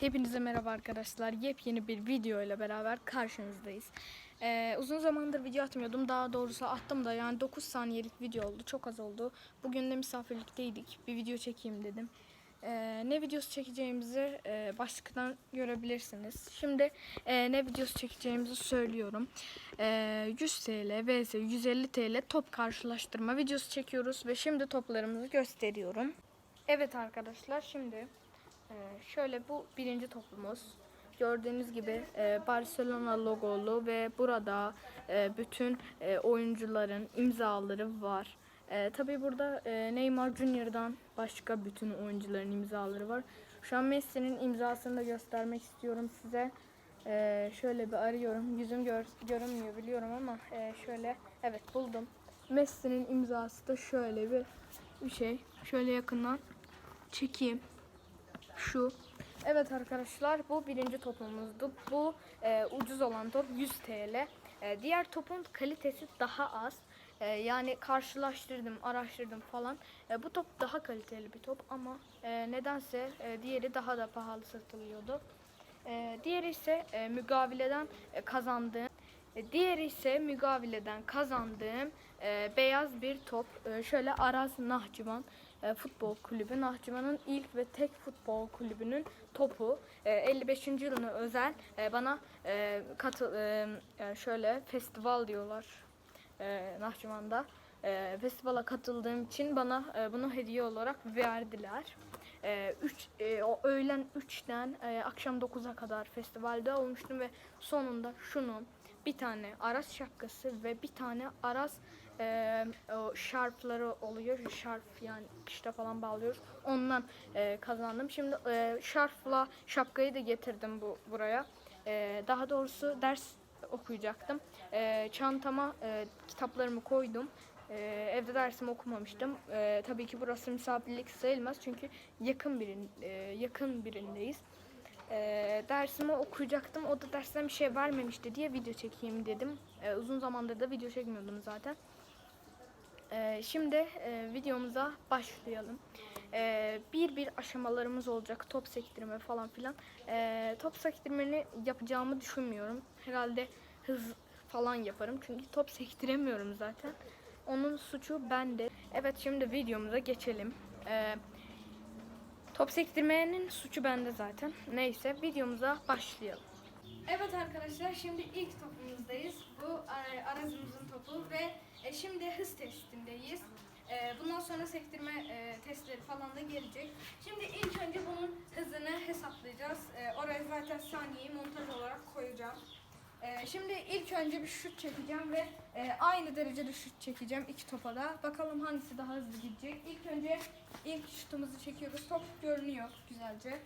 Hepinize merhaba arkadaşlar. Yepyeni bir video ile beraber karşınızdayız. Ee, uzun zamandır video atmıyordum. Daha doğrusu attım da yani 9 saniyelik video oldu. Çok az oldu. Bugün de misafirlikteydik. Bir video çekeyim dedim. Ee, ne videosu çekeceğimizi e, başlıktan görebilirsiniz. Şimdi e, ne videosu çekeceğimizi söylüyorum. E, 100 TL vs 150 TL top karşılaştırma videosu çekiyoruz ve şimdi toplarımızı gösteriyorum. Evet arkadaşlar şimdi ee, şöyle bu birinci topumuz. Gördüğünüz gibi e, Barcelona logolu ve burada e, bütün e, oyuncuların imzaları var. E, Tabi burada Neymar Junior'dan başka bütün oyuncuların imzaları var. Şu an Messi'nin imzasını da göstermek istiyorum size. Şöyle bir arıyorum. Yüzüm gör, görünmüyor biliyorum ama şöyle evet buldum. Messi'nin imzası da şöyle bir bir şey. Şöyle yakından çekeyim şu. Evet arkadaşlar bu birinci topumuzdu. Bu e, ucuz olan top 100 TL. E, diğer topun kalitesi daha az. E, yani karşılaştırdım, araştırdım falan. E, bu top daha kaliteli bir top ama e, nedense e, diğeri daha da pahalı satılıyordu. E, diğeri ise e, mügavileden e, kazandığım e, Diğeri ise mügavileden kazandığım e, beyaz bir top. E, şöyle Araz Nahçıvan e, Futbol Kulübü. Nahçıvan'ın ilk ve tek futbol kulübünün topu. E, 55. yılına özel e, bana e, katı, e, e, şöyle festival diyorlar e, Nahçıvan'da. E, festivale katıldığım için bana e, bunu hediye olarak verdiler. E, e, öğlen 3'ten e, akşam 9'a kadar festivalde olmuştum ve sonunda şunun bir tane Aras şapkası ve bir tane Aras e, o şarfları oluyor. Şarf yani kışta falan bağlıyoruz. Ondan e, kazandım. Şimdi e, şarfla şapkayı da getirdim bu buraya. E, daha doğrusu ders okuyacaktım. E, çantama e, kitaplarımı koydum. E, evde dersimi okumamıştım. E, tabii ki burası misafirlik sayılmaz çünkü yakın birin e, yakın birindeyiz. E, dersimi okuyacaktım. O da dersten bir şey vermemişti diye video çekeyim dedim. E, uzun zamandır da video çekmiyordum zaten. E, şimdi e, videomuza başlayalım. E, bir bir aşamalarımız olacak. Top sektirme falan filan. E, top sektirmeni yapacağımı düşünmüyorum. Herhalde hız falan yaparım. Çünkü top sektiremiyorum zaten. Onun suçu bende. Evet şimdi videomuza geçelim. Top sektirmenin suçu bende zaten. Neyse videomuza başlayalım. Evet arkadaşlar şimdi ilk topumuzdayız. Bu e, Arazımızın topu ve e, şimdi hız testindeyiz. E, bundan sonra sektirme e, testleri falan da gelecek. Şimdi ilk önce bunun hızını hesaplayacağız. E, oraya zaten saniyeyi montaj olarak koyacağım. E, şimdi ilk önce bir şut çekeceğim ve e, aynı derecede şut çekeceğim iki topa da. Bakalım hangisi daha hızlı gidecek. İlk önce ilk şutumuzu çekiyoruz. Top görünüyor güzelce.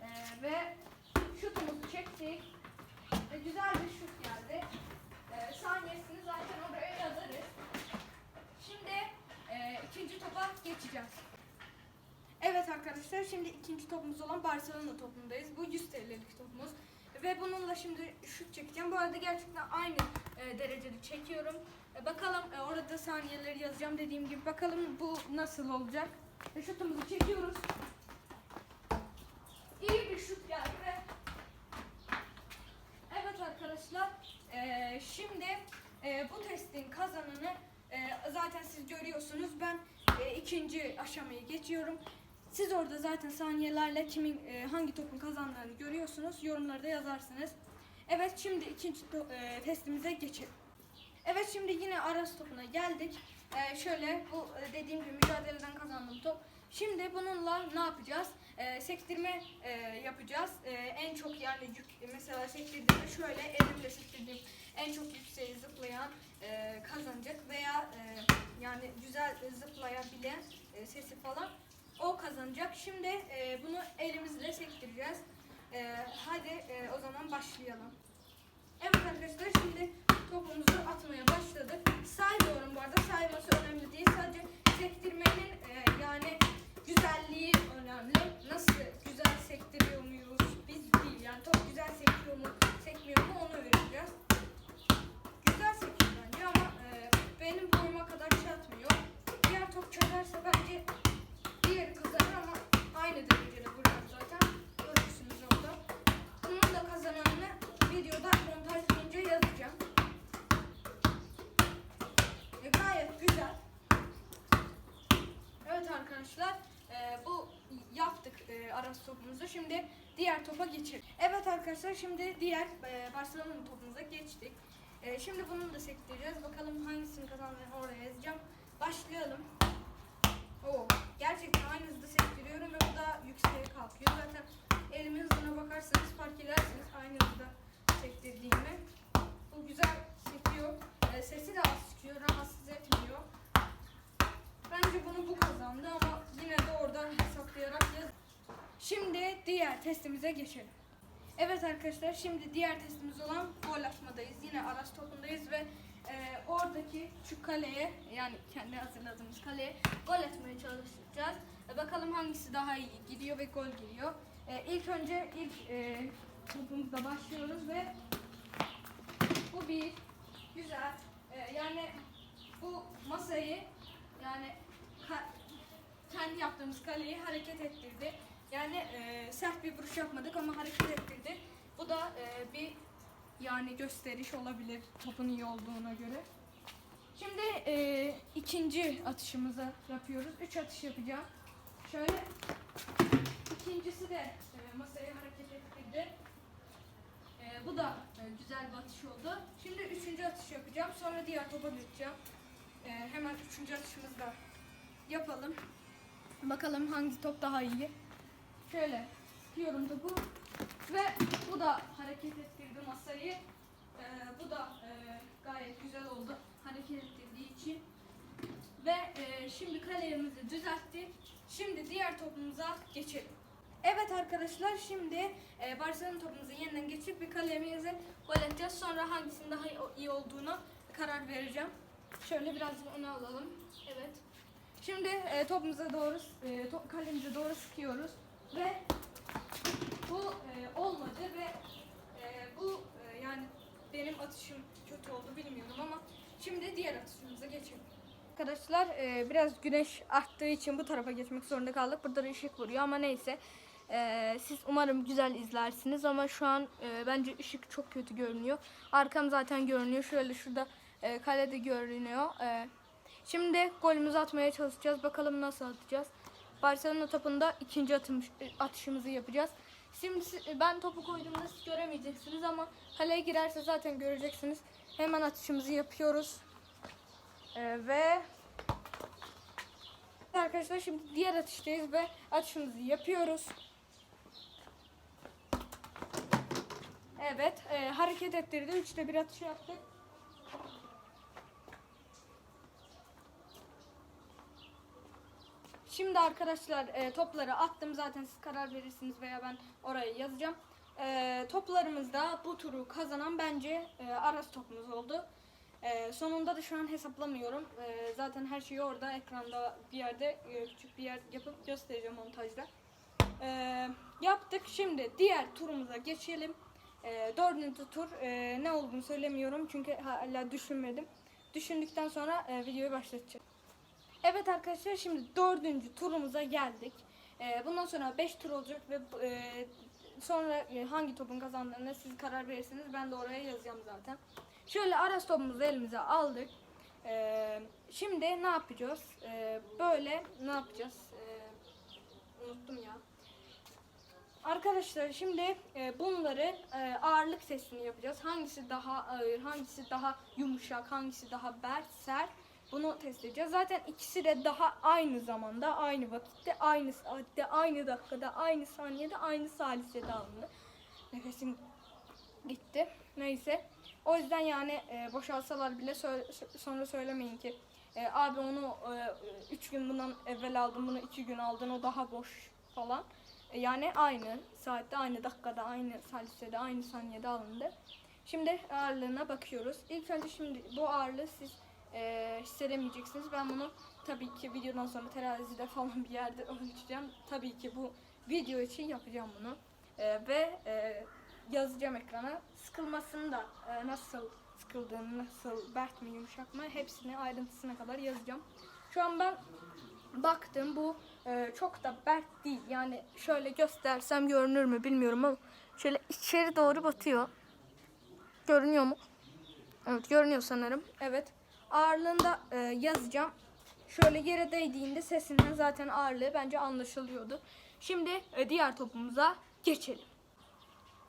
E, ve şutumuzu çektik. Ve güzel bir şut geldi. Ee, saniyesini zaten oraya yazarız. Şimdi e, ikinci topa geçeceğiz. Evet arkadaşlar şimdi ikinci topumuz olan Barcelona topundayız. Bu 100 TL'lik topumuz. Ve bununla şimdi şut çekeceğim. Bu arada gerçekten aynı e, derecede çekiyorum. E, bakalım e, orada saniyeleri yazacağım dediğim gibi. Bakalım bu nasıl olacak. Ve şutumuzu çekiyoruz. İyi bir şut geldi ve Evet arkadaşlar, eee, şimdi eee, bu testin kazananı eee, zaten siz görüyorsunuz. Ben eee, ikinci aşamayı geçiyorum. Siz orada zaten saniyelerle kimin eee, hangi topun kazandığını görüyorsunuz. Yorumlarda yazarsınız. Evet şimdi ikinci eee, testimize geçelim. Evet şimdi yine Aras topuna geldik. Ee, şöyle bu e, dediğim gibi mücadeleden kazandığım top. Şimdi bununla ne yapacağız? Ee, sektirme e, yapacağız. Ee, en çok yani yük, mesela sektirdiğimde şöyle elimle sektirdiğim en çok yükseğe zıplayan e, kazanacak veya e, yani güzel zıplayabilen e, sesi falan o kazanacak. Şimdi e, bunu elimizle sektireceğiz. E, hadi e, o zaman başlayalım. Evet arkadaşlar şimdi topumuzu atmaya başladık. Saymıyorum bu arada sayması önemli değil. Sadece sektirmenin e, yani güzelliği önemli. Nasıl güzel sektiriyor muyuz biz değil. Yani top güzel sektiriyor mu sekmiyor mu onu öğreneceğiz. Güzel sekiyor bence ama e, benim boyuma kadar çatmıyor. Diğer top çatarsa bence diğeri kazanır ama aynı derecede vuruyor zaten. Görürsünüz orada. topumuzu. Şimdi diğer topa geçelim. Evet arkadaşlar şimdi diğer e, Barcelona'nın topumuza geçtik. E, şimdi bunu da sektireceğiz. Bakalım hangisini kazandığını oraya yazacağım. Başlayalım. Oo, gerçekten aynı hızda sektiriyorum ve bu da yükseğe kalkıyor. Zaten elimin hızına bakarsanız fark edersiniz aynı hızda sektirdiğimi. Bu güzel sekiyor. E, sesi de az çıkıyor, rahatsız etmiyor. Bence bunu bu kazandı ama yine de oradan hesaplayarak yaz. Şimdi diğer testimize geçelim. Evet arkadaşlar şimdi diğer testimiz olan gol atmadayız. Yine Aras topundayız ve e, oradaki şu kaleye yani kendi hazırladığımız kaleye gol atmaya çalışacağız. E, bakalım hangisi daha iyi gidiyor ve gol geliyor. E, ilk önce ilk e, topumuzla başlıyoruz ve bu bir güzel e, yani bu masayı yani kendi yaptığımız kaleyi hareket ettirdi. Yani e, sert bir vuruş yapmadık ama hareket ettirdi. Bu da e, bir yani gösteriş olabilir topun iyi olduğuna göre. Şimdi e, ikinci atışımızı yapıyoruz. Üç atış yapacağım. Şöyle ikincisi de e, masayı hareket ettirdi. E, bu da e, güzel bir atış oldu. Şimdi üçüncü atış yapacağım. Sonra diğer topa geçeceğim. E, hemen üçüncü atışımızı da yapalım. Bakalım hangi top daha iyi. Şöyle tutuyorum topu ve bu da hareket ettirdi masayı. Ee, bu da e, gayet güzel oldu hareket ettirdiği için. Ve e, şimdi kalemizi düzelttik. Şimdi diğer topumuza geçelim. Evet arkadaşlar şimdi e, Barcelona topumuzu yeniden geçip bir kalemizi gol edeceğiz. Sonra hangisinin daha iyi olduğuna karar vereceğim. Şöyle biraz öne alalım. Evet. Şimdi e, topumuza doğru, e, top, kalemize doğru sıkıyoruz ve bu e, olmadı ve e, bu e, yani benim atışım kötü oldu bilmiyorum ama şimdi diğer atışımıza geçelim. Arkadaşlar e, biraz güneş arttığı için bu tarafa geçmek zorunda kaldık. Burada da ışık vuruyor ama neyse. E, siz umarım güzel izlersiniz ama şu an e, bence ışık çok kötü görünüyor. Arkam zaten görünüyor. Şöyle şurada e, kalede görünüyor. E, Şimdi golümüzü atmaya çalışacağız. Bakalım nasıl atacağız. Barcelona topunda ikinci atım, atışımızı yapacağız. Şimdi si- ben topu koyduğumda siz göremeyeceksiniz ama kaleye girerse zaten göreceksiniz. Hemen atışımızı yapıyoruz. Ee, ve arkadaşlar şimdi diğer atıştayız ve atışımızı yapıyoruz. Evet, e, hareket ettirdi. Üçte bir atış yaptık. Şimdi arkadaşlar e, topları attım zaten siz karar verirsiniz veya ben oraya yazacağım. E, toplarımızda bu turu kazanan bence e, Aras topumuz oldu. E, sonunda da şu an hesaplamıyorum. E, zaten her şeyi orada ekranda bir yerde e, küçük bir yer yapıp göstereceğim montajda. E, yaptık. Şimdi diğer turumuza geçelim. E, dördüncü tur e, ne olduğunu söylemiyorum çünkü hala düşünmedim. Düşündükten sonra e, videoyu başlatacağım. Evet arkadaşlar şimdi dördüncü turumuza geldik. Ee, bundan sonra 5 tur olacak ve e, sonra e, hangi topun kazandığını siz karar verirsiniz. Ben de oraya yazacağım zaten. Şöyle Aras topumuzu elimize aldık. Ee, şimdi ne yapacağız? Ee, böyle ne yapacağız? Unuttum ya. Arkadaşlar şimdi e, bunları ağırlık testini yapacağız. Hangisi daha ağır, hangisi daha yumuşak, hangisi daha bert, sert. Bunu test edeceğiz. Zaten ikisi de daha aynı zamanda, aynı vakitte, aynı saatte, aynı dakikada, aynı saniyede, aynı salisede alındı. Nefesim gitti. Neyse. O yüzden yani e, boşalsalar bile sö- sonra söylemeyin ki e, abi onu 3 gün bundan evvel aldım, bunu 2 gün aldın, o daha boş falan. E, yani aynı saatte, aynı dakikada, aynı salisede, aynı saniyede alındı. Şimdi ağırlığına bakıyoruz. İlk önce şimdi bu ağırlığı siz e, hissedemeyeceksiniz. Ben bunu tabii ki videodan sonra terazide falan bir yerde ölçeceğim. Tabii ki bu video için yapacağım bunu. E, ve e, yazacağım ekrana. Sıkılmasını da e, nasıl sıkıldığını, nasıl bert mi yumuşak mı hepsini ayrıntısına kadar yazacağım. Şu an ben baktım bu e, çok da bert değil. Yani şöyle göstersem görünür mü bilmiyorum ama şöyle içeri doğru batıyor. Görünüyor mu? Evet görünüyor sanırım. Evet. Ağırlığında e, yazacağım. Şöyle yere değdiğinde sesinden zaten ağırlığı bence anlaşılıyordu. Şimdi e, diğer topumuza geçelim.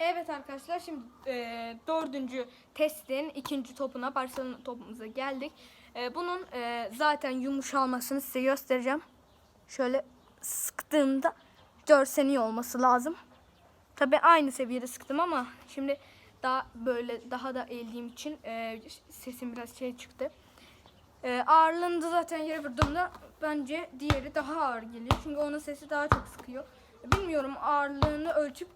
Evet arkadaşlar şimdi e, dördüncü testin ikinci topuna Barcelona topumuza geldik. E, bunun e, zaten yumuşalmasını size göstereceğim. Şöyle sıktığımda görseniyor olması lazım. Tabi aynı seviyede sıktım ama şimdi daha böyle daha da eğildiğim için e, sesim biraz şey çıktı. E, ağırlığını da zaten yere vurduğumda bence diğeri daha ağır geliyor. Çünkü onun sesi daha çok sıkıyor. Bilmiyorum ağırlığını ölçüp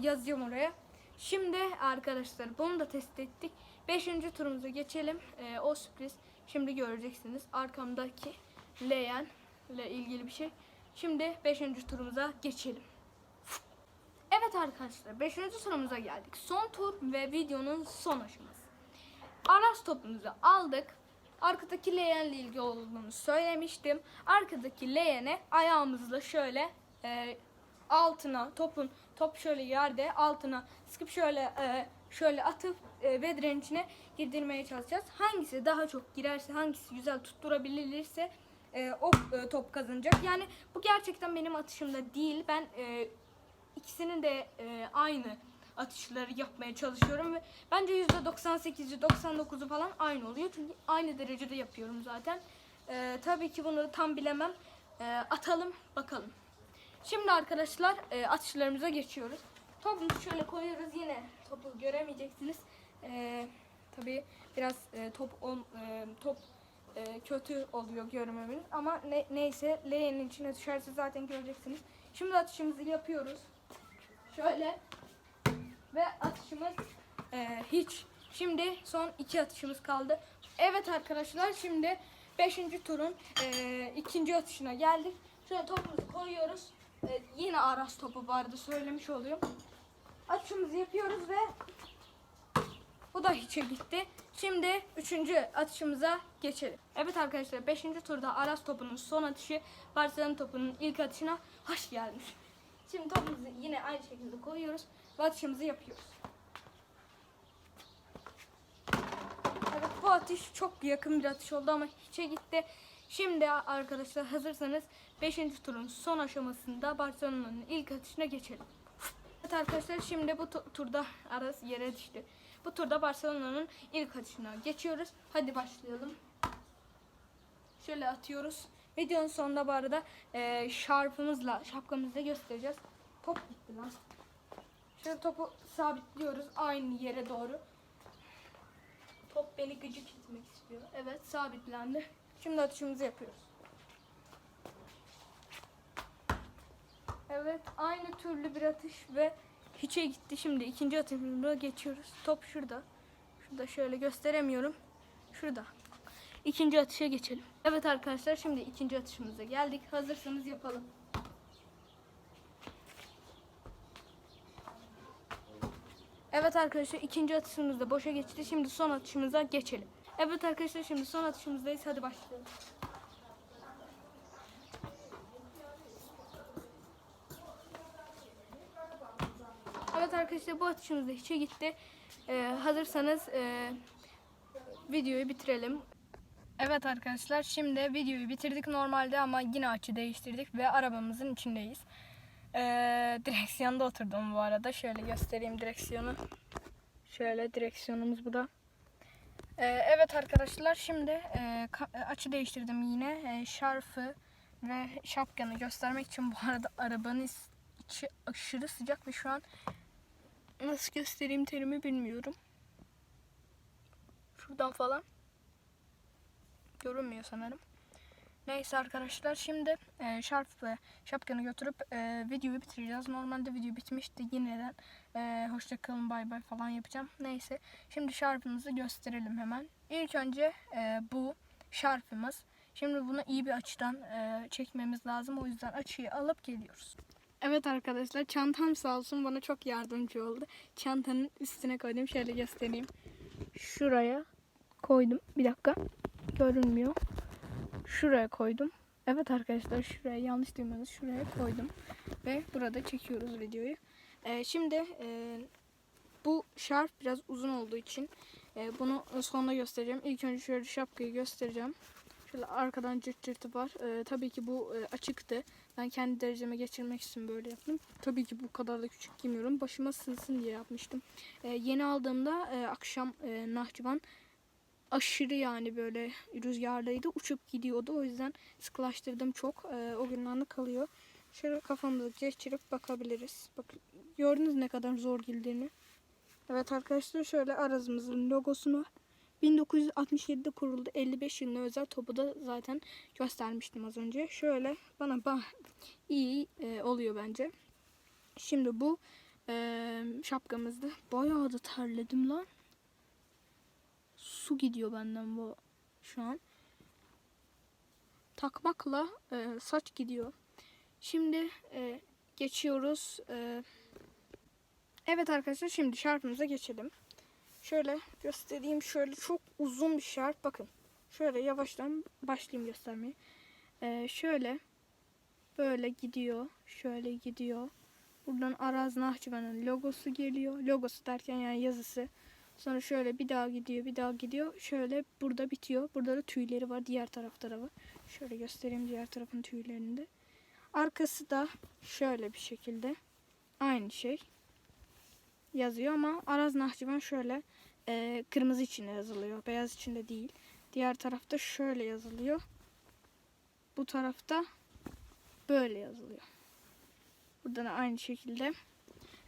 yazıyorum oraya. Şimdi arkadaşlar bunu da test ettik. Beşinci turumuza geçelim. E, o sürpriz. Şimdi göreceksiniz. Arkamdaki leğen ile ilgili bir şey. Şimdi beşinci turumuza geçelim. Evet arkadaşlar 5. turumuza geldik. Son tur ve videonun son aşaması. Araç topumuzu aldık. Arkadaki leğenle ilgili olduğunu söylemiştim. Arkadaki leğene ayağımızla şöyle e, altına topun top şöyle yerde altına sıkıp şöyle e, şöyle atıp e, ve direncine girdirmeye çalışacağız. Hangisi daha çok girerse hangisi güzel tutturabilirse e, o e, top kazanacak. Yani bu gerçekten benim atışımda değil. Ben e, ikisinin de e, aynı atışları yapmaya çalışıyorum ve bence %98'i 99'u falan aynı oluyor. Çünkü aynı derecede yapıyorum zaten. E, tabii ki bunu tam bilemem. E, atalım bakalım. Şimdi arkadaşlar e, atışlarımıza geçiyoruz. Topumuzu şöyle koyuyoruz. Yine topu göremeyeceksiniz. E, tabii biraz e, top on, e, top e, kötü oluyor görmemeniz. Ama ne, neyse leğenin içine düşerse zaten göreceksiniz. Şimdi atışımızı yapıyoruz. Şöyle ve atışımız e, hiç. Şimdi son iki atışımız kaldı. Evet arkadaşlar şimdi 5. turun e, ikinci atışına geldik. Şöyle topumuzu koyuyoruz. E, yine Aras topu arada söylemiş oluyorum. Atışımızı yapıyoruz ve bu da hiçe gitti. Şimdi üçüncü atışımıza geçelim. Evet arkadaşlar 5. turda Aras topunun son atışı Barcelona topunun ilk atışına hoş gelmiş. Şimdi topumuzu yine aynı şekilde koyuyoruz atışımızı yapıyoruz. Evet bu atış çok yakın bir atış oldu ama hiçe gitti. Şimdi arkadaşlar hazırsanız 5. turun son aşamasında Barcelona'nın ilk atışına geçelim. Evet arkadaşlar şimdi bu tu- turda Aras yere düştü. Bu turda Barcelona'nın ilk atışına geçiyoruz. Hadi başlayalım. Şöyle atıyoruz. Videonun sonunda bu arada e, şarpımızla, şapkamızla göstereceğiz. Top gitti lan. Şöyle topu sabitliyoruz aynı yere doğru. Top beni gıcık etmek istiyor. Evet sabitlendi. Şimdi atışımızı yapıyoruz. Evet aynı türlü bir atış ve hiçe gitti. Şimdi ikinci atışımıza geçiyoruz. Top şurada. Şurada şöyle gösteremiyorum. Şurada. İkinci atışa geçelim. Evet arkadaşlar şimdi ikinci atışımıza geldik. Hazırsanız yapalım. Evet arkadaşlar ikinci atışımız da boşa geçti. Şimdi son atışımıza geçelim. Evet arkadaşlar şimdi son atışımızdayız. Hadi başlayalım. Evet arkadaşlar bu atışımız da hiçe gitti. Ee, hazırsanız e, videoyu bitirelim. Evet arkadaşlar şimdi videoyu bitirdik normalde ama yine açı değiştirdik ve arabamızın içindeyiz. Ee, direksiyonda oturdum bu arada. Şöyle göstereyim direksiyonu. Şöyle direksiyonumuz bu da. Ee, evet arkadaşlar şimdi e, açı değiştirdim yine. E, şarfı ve şapkanı göstermek için bu arada arabanın içi aşırı sıcak ve şu an nasıl göstereyim terimi bilmiyorum. Şuradan falan görünmüyor sanırım. Neyse arkadaşlar şimdi e, şarf ve şapkanı götürüp e, videoyu bitireceğiz. Normalde video bitmişti yineden e, hoşça kalın bay bay falan yapacağım. Neyse şimdi şarfımızı gösterelim hemen. İlk önce e, bu şarfımız. Şimdi bunu iyi bir açıdan e, çekmemiz lazım. O yüzden açıyı alıp geliyoruz. Evet arkadaşlar çantam sağ olsun bana çok yardımcı oldu. Çantanın üstüne koydum. Şöyle göstereyim. Şuraya koydum. Bir dakika. Görünmüyor. Şuraya koydum. Evet arkadaşlar şuraya yanlış duymadınız. Şuraya koydum. Ve burada çekiyoruz videoyu. Ee, şimdi e, bu şarf biraz uzun olduğu için e, bunu sonra göstereceğim. İlk önce şöyle şapkayı göstereceğim. Şöyle arkadan cırt cırtı var. Ee, tabii ki bu e, açıktı. Ben kendi dereceme geçirmek için böyle yaptım. Tabii ki bu kadar da küçük giymiyorum. Başıma sığsın diye yapmıştım. Ee, yeni aldığımda e, akşam e, Nahçıvan aşırı yani böyle rüzgarlıydı. Uçup gidiyordu. O yüzden sıkılaştırdım çok. Ee, o günden de kalıyor. Şöyle kafamızı geçirip bakabiliriz. Bak gördünüz ne kadar zor girdiğini. Evet arkadaşlar şöyle Arazımızın logosunu 1967'de kuruldu. 55 yılına özel topu da zaten göstermiştim az önce. Şöyle bana bah iyi e, oluyor bence. Şimdi bu e, şapkamızda bayağı da terledim lan. Su gidiyor benden bu şu an. Takmakla e, saç gidiyor. Şimdi e, geçiyoruz. E, evet arkadaşlar şimdi şarkımıza geçelim. Şöyle göstereyim. Şöyle çok uzun bir şarp. Bakın. Şöyle yavaştan başlayayım göstermeye. Ee, şöyle böyle gidiyor. Şöyle gidiyor. Buradan Araz Nahçıvan'ın logosu geliyor. Logosu derken yani yazısı. Sonra şöyle bir daha gidiyor, bir daha gidiyor. Şöyle burada bitiyor. Burada da tüyleri var diğer taraf tarafı. Şöyle göstereyim diğer tarafın tüylerini de. Arkası da şöyle bir şekilde. Aynı şey yazıyor ama Araz Nahçıvan şöyle e, kırmızı içinde yazılıyor. Beyaz içinde değil. Diğer tarafta şöyle yazılıyor. Bu tarafta böyle yazılıyor. Burada da aynı şekilde.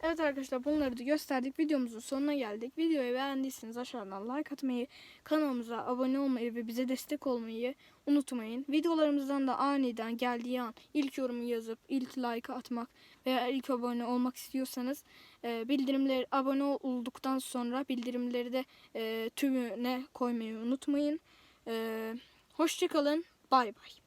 Evet arkadaşlar bunları da gösterdik. Videomuzun sonuna geldik. Videoyu beğendiyseniz aşağıdan like atmayı, kanalımıza abone olmayı ve bize destek olmayı unutmayın. Videolarımızdan da aniden geldiği an ilk yorumu yazıp ilk like atmak veya ilk abone olmak istiyorsanız e, bildirimleri abone olduktan sonra bildirimleri de e, tümüne koymayı unutmayın. E, Hoşçakalın. Bay bay.